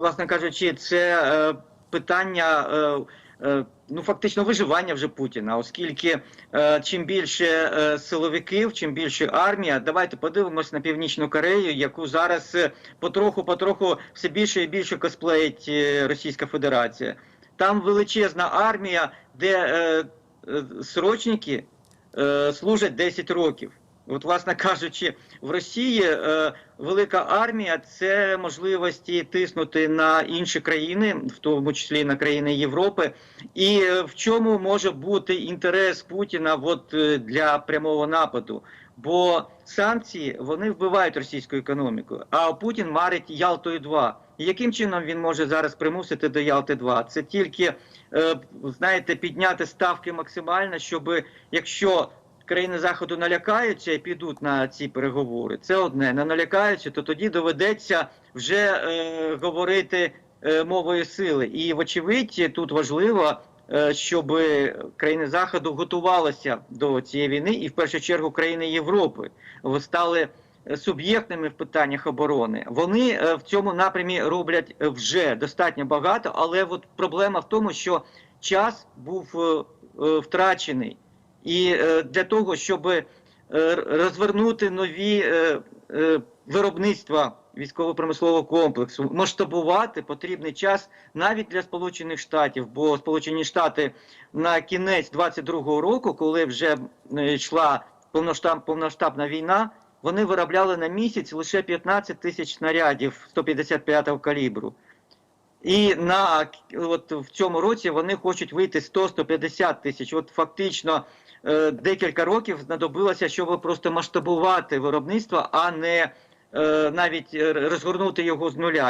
власне кажучи, це е, питання. Е, е, Ну, фактично виживання вже Путіна, оскільки е, чим більше е, силовиків, чим більше армія, давайте подивимось на північну Корею, яку зараз е, потроху-потроху все більше і більше косплеїть е, Російська Федерація. Там величезна армія, де е, е, срочники е, служать 10 років. От, власне кажучи, в Росії е, велика армія це можливості тиснути на інші країни, в тому числі на країни Європи. І е, в чому може бути інтерес Путіна от, е, для прямого нападу? Бо санкції вони вбивають російську економіку, а Путін марить Ялтою 2 І яким чином він може зараз примусити до Ялти 2 Це тільки е, знаєте, підняти ставки максимально, щоб якщо країни заходу налякаються і підуть на ці переговори. Це одне. Не налякаються, то тоді доведеться вже е, говорити е, мовою сили. І вочевидь, тут важливо, е, щоб країни заходу готувалися до цієї війни, і в першу чергу країни Європи стали е, суб'єктними в питаннях оборони. Вони е, в цьому напрямі роблять вже достатньо багато, але от проблема в тому, що час був е, е, втрачений. І е, для того, щоб е, розвернути нові е, виробництва військово-промислового комплексу, масштабувати потрібний час навіть для Сполучених Штатів, бо Сполучені Штати на кінець 22-го року, коли вже йшла повноштаб, повноштабна війна, вони виробляли на місяць лише 15 тисяч снарядів 155-го калібру. І на от в цьому році вони хочуть вийти 100-150 тисяч. От фактично е, декілька років знадобилося, щоб просто масштабувати виробництво, а не е, навіть е, розгорнути його з нуля.